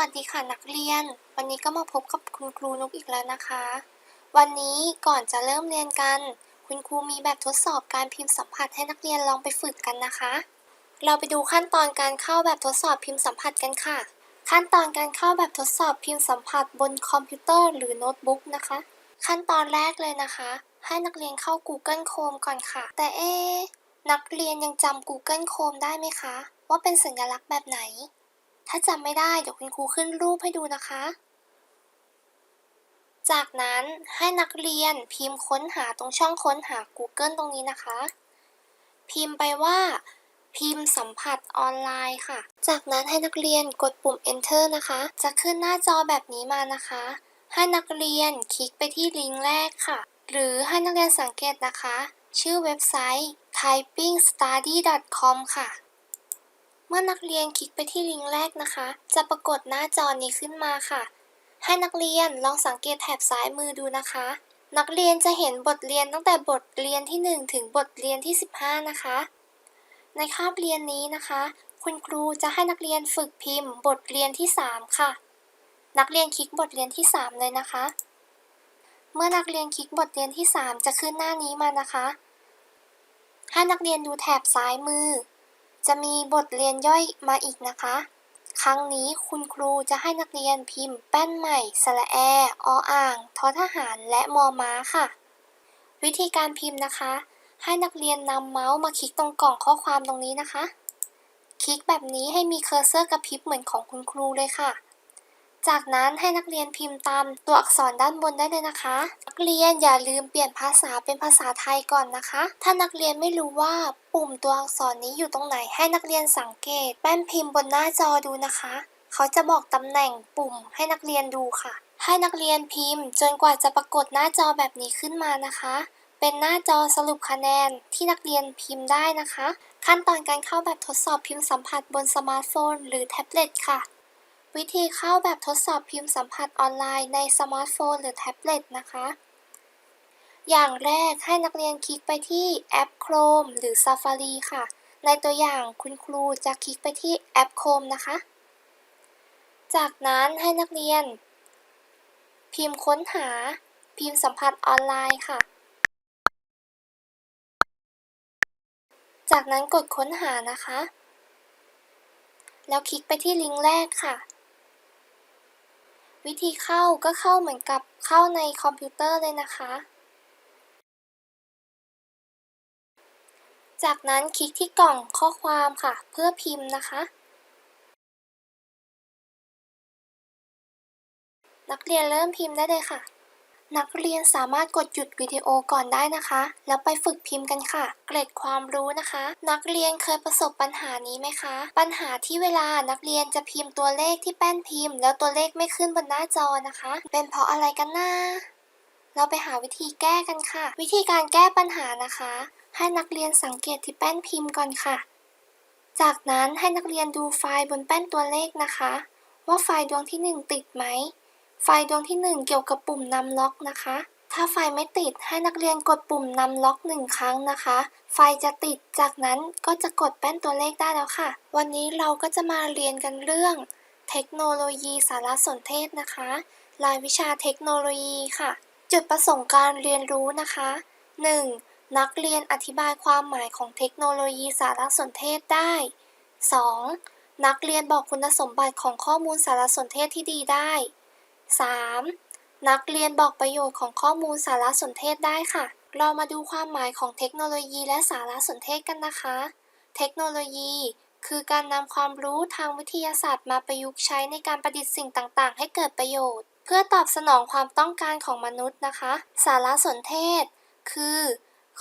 วัสดีค่ะนักเรียน วันนี้ก็มาพบกับคุณครูนุกอีกแล้วนะคะ วันนี้ก่อนจะเริ่มเรียนกัน คุณครูมีแบบทดสอบการพิมพ์สัมผัสให้นักเรียนลองไปฝึกกันนะคะ เราไปดูขั้นตอนการเข้าแบบทดสอบพิมพ์สัมผัสกันค่ะ ขั้นตอนการเข้าแบบทดสอบพิมพ์สัมผัสบนคอมพิวเตอร์หรือโน้ตบุ๊กนะคะ ขั้นตอนแรกเลยนะคะ ให้นักเรียนเข้า Google Chrome ก่อนค่ะ แต่เอ๊นักเรียนยังจำ Google Chrome ได้ไหมคะ ว่าเป็นสัญลักษณ์แบบไหน ถ้าจำไม่ได้เดี๋ยวคุณครูขึ้นรูปให้ดูนะคะ จากนั้นให้นักเรียนพิมพ์ค้นหาตรงช่องค้นหา Google ตรงนี้นะคะ พิมพ์ไปว่าพิมพ์สัมผัสออนไลน์ค่ะ จากนั้นให้นักเรียนกดปุ่ม enter นะคะ จะขึ้นหน้าจอแบบนี้มานะคะ ให้นักเรียนคลิกไปที่ลิงก์แรกค่ะ หรือให้นักเรียนสังเกตนะคะ ชื่อเว็บไซต์ typingstudy.com ค่ะ เมื่อนักเรียนคลิกไปที่ลิงก์แรกนะคะ จะปรากฏหน้าจอนี้ขึ้นมาค่ะ ให้นักเรียนลองสังเกตแถบซ้ายมือดูนะคะ นักเรียนจะเห็นบทเรียนตั้งแต่บทเรียนที่ 1 ถึงบทเรียนที่ 15 นะคะ ในคาบเรียนนี้นะคะ คุณครูจะให้นักเรียนฝึกพิมพ์ บทเรียนที่ 3 ค่ะ นักเรียนคลิกบทเรียนที่ 3 เลยนะคะ เมื่อนักเรียนคลิกบทเรียนที่ 3 จะขึ้นหน้านี้มานะคะ ให้นักเรียนดูแถบซ้ายมือ จะมีบทเรียนย่อยมาอีกนะคะ ครั้งนี้คุณครูจะให้นักเรียนพิมพ์ แป้นใหม่ สระแอ ออ่าง ทอทหาร และมอม้าค่ะ วิธีการพิมพ์นะคะ ให้นักเรียนนำเมาส์มาคลิกตรงกล่องข้อความตรงนี้นะคะ คลิกแบบนี้ให้มีเคอร์เซอร์กระพริบเหมือนของคุณครูเลยค่ะ จากนั้นให้นักเรียนพิมพ์ตามตัวอักษรด้านบนได้เลยนะคะ นักเรียนอย่าลืมเปลี่ยนภาษาเป็นภาษาไทยก่อนนะคะ ถ้านักเรียนไม่รู้ว่าปุ่มตัวอักษรนี้อยู่ตรงไหนให้นักเรียนสังเกต แป้นพิมพ์บนหน้าจอดูนะคะ เขาจะบอกตำแหน่งปุ่มให้นักเรียนดูค่ะ ให้นักเรียนพิมพ์ จนกว่าจะปรากฏหน้าจอแบบนี้ขึ้นมานะคะ เป็นหน้าจอสรุปคะแนนที่นักเรียนพิมพ์ได้นะคะ ขั้นตอนการเข้าแบบทดสอบพิมพ์สัมผัสบนสมาร์ทโฟน หรือแท็บเล็ตค่ะ วิธีเข้าแบบทดสอบพิมพ์สัมผัสออนไลน์ในสมาร์ทโฟนหรือแท็บเล็ตนะคะ อย่างแรกให้นักเรียนคลิกไปที่แอป Chrome หรือ Safari ค่ะ ในตัวอย่างคุณครูจะคลิกไปที่แอป Chrome นะคะ จากนั้นให้นักเรียน พิมพ์ค้นหา พิมพ์สัมผัสออนไลน์ค่ะ จากนั้นกดค้นหานะคะแล้วคลิกไปที่ลิงก์แรกค่ะ วิธีเข้าก็เข้าเหมือนกับเข้าในคอมพิวเตอร์เลยนะคะ จากนั้นคลิกที่กล่องข้อความค่ะ เพื่อพิมพ์นะคะ นักเรียนเริ่มพิมพ์ได้เลยค่ะ นักเรียนสามารถกดหยุดวิดีโอก่อนได้นะคะ แล้วไปฝึกพิมพ์กันค่ะ เกร็ดความรู้นะคะ นักเรียนเคยประสบปัญหานี้ไหมคะ ปัญหาที่เวลานักเรียนจะพิมพ์ตัวเลขที่แป้นพิมพ์ แล้วตัวเลขไม่ขึ้นบนหน้าจอนะคะ เป็นเพราะอะไรกันนะเราไปหาวิธีแก้กันค่ะ วิธีการแก้ปัญหานะคะ ให้นักเรียนสังเกตที่แป้นพิมพ์ก่อนค่ะ จากนั้นให้นักเรียนดูไฟล์บนแป้นตัวเลขนะคะ ว่าไฟล์ดวงที่หนึ่งติดไหม ไฟดวงที่ 1 เกี่ยวกับปุ่มนำล็อกนะคะ ถ้าไฟไม่ติดให้นักเรียนกดปุ่มนำล็อกหนึ่งครั้งนะคะ ไฟจะติด จากนั้นก็จะกดแป้นตัวเลขได้แล้วค่ะ วันนี้เราก็จะมาเรียนกันเรื่อง เทคโนโลยีสารสนเทศนะคะ รายวิชาเทคโนโลยีค่ะ จุดประสงค์การเรียนรู้นะคะ 1. นักเรียนอธิบายความหมายของเทคโนโลยีสารสนเทศได้ 2. นักเรียนบอกคุณสมบัติของข้อมูลสารสนเทศที่ดีได้ 3. นักเรียนบอกประโยชน์ของข้อมูลสารสนเทศได้ค่ะ เรามาดูความหมายของเทคโนโลยีและสารสนเทศกันนะคะ เทคโนโลยี คือการนำความรู้ทางวิทยาศาสตร์มาประยุกต์ใช้ในการประดิษฐ์สิ่งต่าง ๆ ให้เกิดประโยชน์ เพื่อตอบสนองความต้องการของมนุษย์นะคะ สารสนเทศ คือ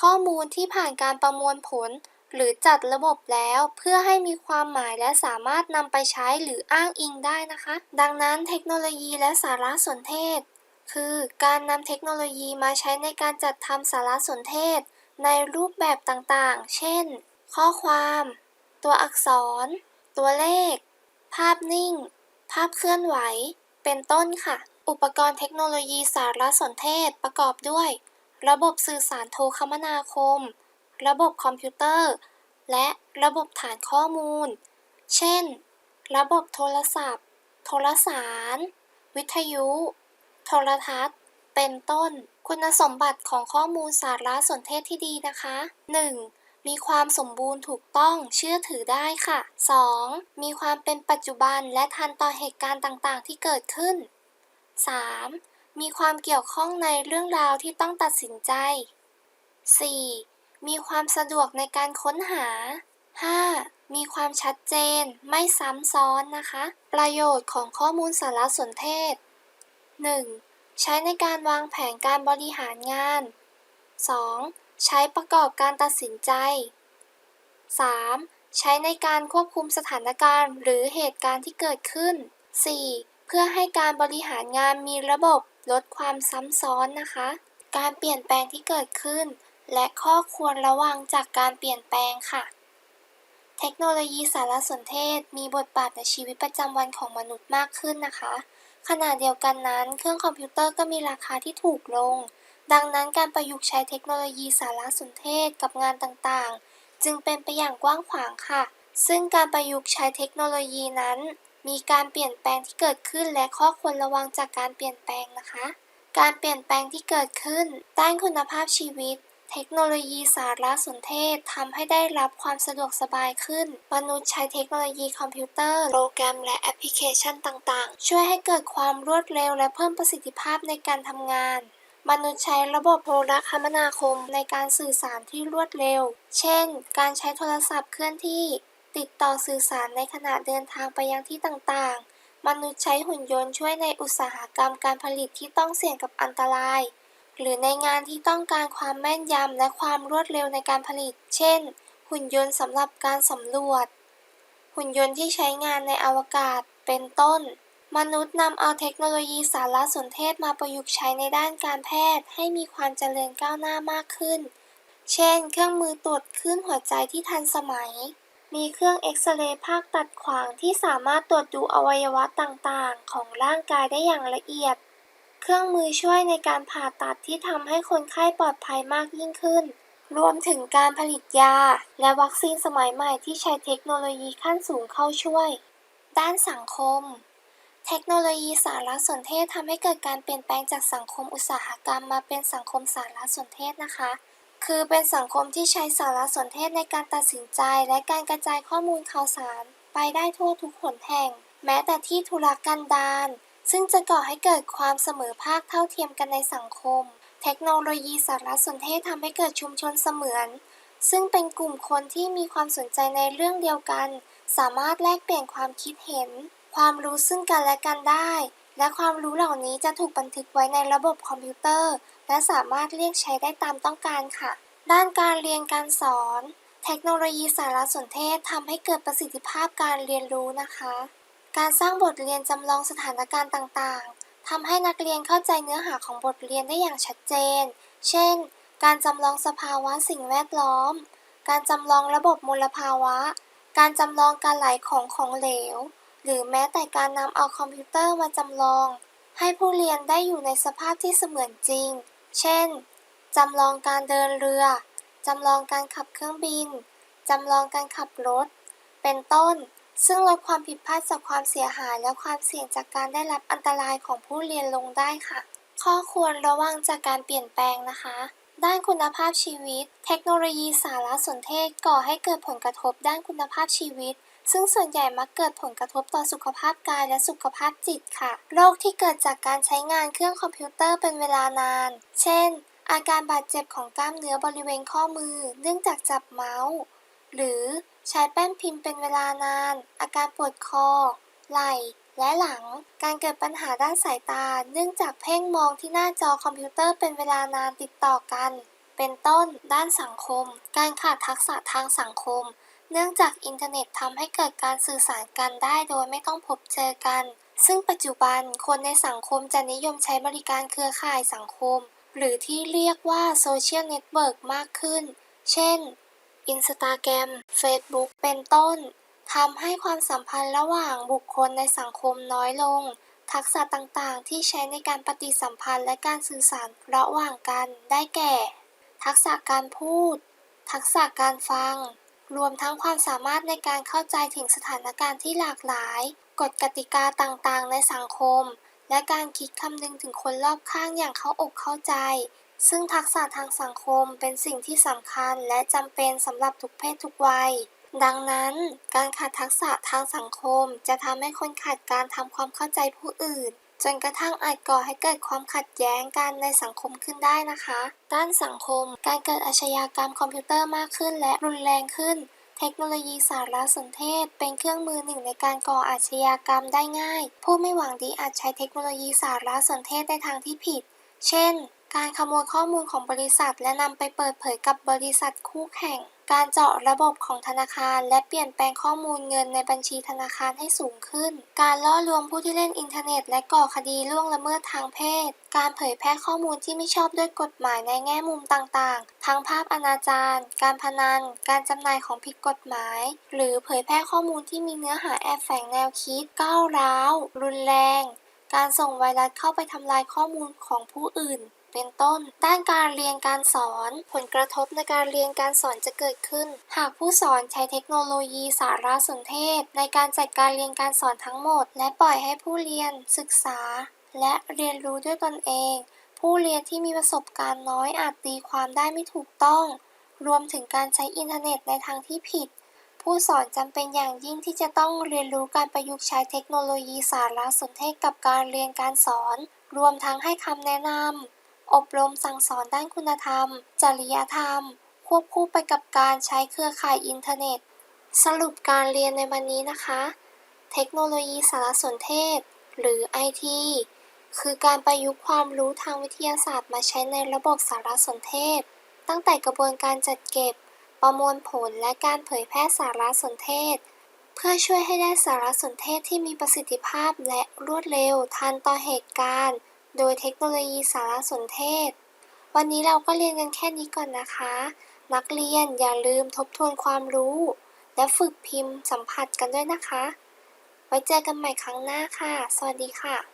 ข้อมูลที่ผ่านการประมวลผล หรือจัดระบบแล้วเพื่อให้มีความหมายและสามารถนำไปใช้หรืออ้างอิงได้นะคะ ดังนั้นเทคโนโลยีและสารสนเทศ คือการนำเทคโนโลยีมาใช้ในการจัดทำสารสนเทศ ในรูปแบบต่างๆ เช่น ข้อความ ตัวอักษร ตัวเลข ภาพนิ่ง ภาพเคลื่อนไหว เป็นต้นค่ะ อุปกรณ์เทคโนโลยีสารสนเทศประกอบด้วย ระบบสื่อสารโทรคมนาคม ระบบคอมพิวเตอร์ และระบบฐานข้อมูล เช่น ระบบโทรศัพท์ โทรสาร วิทยุ โทรทัศน์ เป็นต้น คุณสมบัติของข้อมูลสารสนเทศที่ดีนะคะ 1. มีความสมบูรณ์ถูกต้องเชื่อถือได้ค่ะ 2. มีความเป็นปัจจุบันและทันต่อเหตุการณ์ต่างๆ ที่เกิดขึ้น 3. มีความเกี่ยวข้องในเรื่องราวที่ต้องตัดสินใจ 4. มีความสะดวกในการค้นหา 5. มีความชัดเจน ไม่ซ้ำซ้อนนะคะ ประโยชน์ของข้อมูลสารสนเทศ 1. ใช้ในการวางแผนการบริหารงาน 2. ใช้ประกอบการตัดสินใจ 3. ใช้ในการควบคุมสถานการณ์หรือเหตุการณ์ที่เกิดขึ้น 4. เพื่อให้การบริหารงานมีระบบลดความซ้ำซ้อนนะคะ การเปลี่ยนแปลงที่เกิดขึ้น และข้อควรระวังจากการเปลี่ยนแปลงค่ะ เทคโนโลยีสารสนเทศมีบทบาทในชีวิตประจำวันของมนุษย์มากขึ้นนะคะ ขณะเดียวกันนั้น เครื่องคอมพิวเตอร์ก็มีราคาที่ถูกลง ดังนั้นการประยุกต์ใช้เทคโนโลยีสารสนเทศกับงานต่างๆ จึงเป็นไปอย่างกว้างขวางค่ะ ซึ่งการประยุกต์ใช้เทคโนโลยีนั้น มีการเปลี่ยนแปลงที่เกิดขึ้นและข้อควรระวังจากการเปลี่ยนแปลงนะคะ การเปลี่ยนแปลงที่เกิดขึ้นด้านคุณภาพชีวิต เทคโนโลยีสารสนเทศทำให้ได้รับความสะดวกสบายขึ้น มนุษย์ใช้เทคโนโลยีคอมพิวเตอร์ โปรแกรมและแอปพลิเคชันต่างๆ ช่วยให้เกิดความรวดเร็วและเพิ่มประสิทธิภาพในการทำงานมนุษย์ใช้ระบบโทรคมนาคมในการสื่อสารที่รวดเร็ว เช่น การใช้โทรศัพท์เคลื่อนที่ ติดต่อสื่อสารในขณะเดินทางไปยังที่ต่างๆ มนุษย์ใช้หุ่นยนต์ช่วยในอุตสาหกรรมการผลิตที่ต้องเสี่ยงกับอันตราย หรือในงานที่ต้องการความแม่นยำและความรวดเร็วในการผลิต เช่น หุ่นยนต์สำหรับการสำรวจ หุ่นยนต์ที่ใช้งานในอวกาศ เป็นต้น มนุษย์นำเอาเทคโนโลยีสารสนเทศมาประยุกต์ใช้ในด้านการแพทย์ให้มีความเจริญก้าวหน้ามากขึ้น เช่น เครื่องมือตรวจคลื่นหัวใจที่ทันสมัย มีเครื่องเอ็กซเรย์ภาคตัดขวางที่สามารถตรวจดูอวัยวะต่างๆ ของร่างกายได้อย่างละเอียด เครื่องมือช่วยในการผ่าตัดที่ทำให้คนไข้ปลอดภัยมากยิ่งขึ้น รวมถึงการผลิตยา และวัคซีนสมัยใหม่ที่ใช้เทคโนโลยีขั้นสูงเข้าช่วย ด้านสังคม เทคโนโลยีสารสนเทศทำให้เกิดการเปลี่ยนแปลงจากสังคมอุตสาหกรรมมาเป็นสังคมสารสนเทศนะคะ คือเป็นสังคมที่ใช้สารสนเทศในการตัดสินใจ และการกระจายข้อมูลข่าวสาร ไปได้ทั่วทุกหนแห่ง แม้แต่ที่ธุรกันดาร ซึ่งจะก่อให้เกิดความเสมอภาคเท่าเทียมกันในสังคม เทคโนโลยีสารสนเทศทำให้เกิดชุมชนเสมือน ซึ่งเป็นกลุ่มคนที่มีความสนใจในเรื่องเดียวกัน สามารถแลกเปลี่ยนความคิดเห็น ความรู้ซึ่งกันและกันได้ และความรู้เหล่านี้จะถูกบันทึกไว้ในระบบคอมพิวเตอร์ และสามารถเรียกใช้ได้ตามต้องการค่ะ ด้านการเรียนการสอน เทคโนโลยีสารสนเทศทำให้เกิดประสิทธิภาพการเรียนรู้นะคะ การสร้างบทเรียนจำลองสถานการณ์ต่างๆทำให้นักเรียนเข้าใจเนื้อหาของบทเรียนได้อย่างชัดเจน เช่น การจำลองสภาวะสิ่งแวดล้อม การจำลองระบบมลภาวะ การจำลองการไหลของของเหลว หรือแม้แต่การนำเอาคอมพิวเตอร์มาจำลอง ให้ผู้เรียนได้อยู่ในสภาพที่เสมือนจริง เช่น จำลองการเดินเรือ จำลองการขับเครื่องบิน จำลองการขับรถ เป็นต้น ซึ่งลดความผิดพลาดจากความเสียหายและความเสี่ยงจากการได้รับอันตรายของผู้เรียนลงได้ค่ะ ข้อควรระวังจากการเปลี่ยนแปลงนะคะ ด้านคุณภาพชีวิต เทคโนโลยีสารสนเทศก่อให้เกิดผลกระทบด้านคุณภาพชีวิต ซึ่งส่วนใหญ่มักเกิดผลกระทบต่อสุขภาพกายและสุขภาพจิตค่ะ โรคที่เกิดจากการใช้งานเครื่องคอมพิวเตอร์เป็นเวลานาน เช่นอาการบาดเจ็บของกล้ามเนื้อบริเวณข้อมือ เนื่องจากจับเมาส์ หรือใช้แป้นพิมพ์เป็นเวลานาน อาการปวดคอ ไหล่ และหลัง การเกิดปัญหาด้านสายตา เนื่องจากเพ่งมองที่หน้าจอคอมพิวเตอร์เป็นเวลานานติดต่อกัน เป็นต้น ด้านสังคม การขาดทักษะทางสังคม เนื่องจากอินเทอร์เน็ตทำให้เกิดการสื่อสารกันได้โดยไม่ต้องพบเจอกัน ซึ่งปัจจุบันคนในสังคมจะนิยมใช้บริการเครือข่ายสังคม หรือที่เรียกว่าโซเชียลเน็ตเวิร์กมากขึ้น เช่น Instagram Facebook เป็นต้นทำให้ความสัมพันธ์ระหว่างบุคคลในสังคมน้อยลง ทักษะต่างๆ ที่ใช้ในการปฏิสัมพันธ์และการสื่อสารระหว่างกันได้แก่ ทักษะการพูด ทักษะการฟัง รวมทั้งความสามารถในการเข้าใจถึงสถานการณ์ที่หลากหลาย กฎกติกาต่างๆ ในสังคม และการคิดคำนึงถึงคนรอบข้างอย่างเข้าอกเข้าใจ ซึ่งทักษะทางสังคมเป็นสิ่งที่สำคัญและจำเป็นสำหรับทุกเพศทุกวัย ดังนั้น การขาดทักษะทางสังคมจะทำให้คนขาดการทำความเข้าใจผู้อื่น จนกระทั่งอาจก่อให้เกิดความขัดแย้งกันในสังคมขึ้นได้นะคะ ด้านสังคม การเกิดอาชญากรรมคอมพิวเตอร์มากขึ้นและรุนแรงขึ้น เทคโนโลยีสารสนเทศ เป็นเครื่องมือหนึ่งในการก่ออาชญากรรมได้ง่าย ผู้ไม่หวังดีอาจใช้เทคโนโลยีสารสนเทศในทางที่ผิด เช่น การขโมยข้อมูลของบริษัท และนำไปเปิดเผยกับบริษัทคู่แข่ง การเจาะระบบของธนาคาร และเปลี่ยนแปลงข้อมูลเงินในบัญชีธนาคารให้สูงขึ้น การล่อลวงผู้ที่เล่นอินเทอร์เน็ต และก่อคดีล่วงละเมิดทางเพศ การเผยแพร่ข้อมูลที่ไม่ชอบด้วยกฎหมายในแง่มุมต่างๆ ทั้งภาพอนาจารการพนัน การจำหน่ายของผิดกฎหมาย หรือเผยแพร่ข้อมูลที่มีเนื้อหาแอบแฝงแนวคิดก้าวร้าว รุนแรงการส่งไวรัสเข้าไปทำลายข้อมูลของผู้อื่น เป็นต้น ด้านการเรียนการสอน ผลกระทบในการเรียนการสอนจะเกิดขึ้น หากผู้สอนใช้เทคโนโลยีสารสนเทศ ในการจัดการเรียนการสอนทั้งหมด และปล่อยให้ผู้เรียนศึกษา และเรียนรู้ด้วยตนเอง ผู้เรียนที่มีประสบการณ์น้อยอาจตีความได้ไม่ถูกต้อง รวมถึงการใช้อินเทอร์เน็ตในทางที่ผิดผู้สอนจำเป็นอย่างยิ่งที่จะต้องเรียนรู้การประยุกต์ใช้เทคโนโลยีสารสนเทศกับการเรียนการสอน รวมทั้งให้คำแนะนำ อบรมสั่งสอนด้านคุณธรรม จริยธรรม ควบคู่ไปกับการใช้เครือข่ายอินเทอร์เน็ต สรุปการเรียนในวันนี้นะคะ เทคโนโลยีสารสนเทศ หรือ IT คือการประยุกต์ความรู้ทางวิทยาศาสตร์มาใช้ในระบบสารสนเทศ ตั้งแต่กระบวนการจัดเก็บ ประมวลผลและการเผยแพร่สารสนเทศ เพื่อช่วยให้ได้สารสนเทศที่มีประสิทธิภาพและรวดเร็วทันต่อเหตุการณ์ โดยเทคโนโลยีสารสนเทศ วันนี้เราก็เรียนกันแค่นี้ก่อนนะคะ นักเรียนอย่าลืมทบทวนความรู้ และฝึกพิมพ์สัมผัสกันด้วยนะคะ ไว้เจอกันใหม่ครั้งหน้าค่ะ สวัสดีค่ะ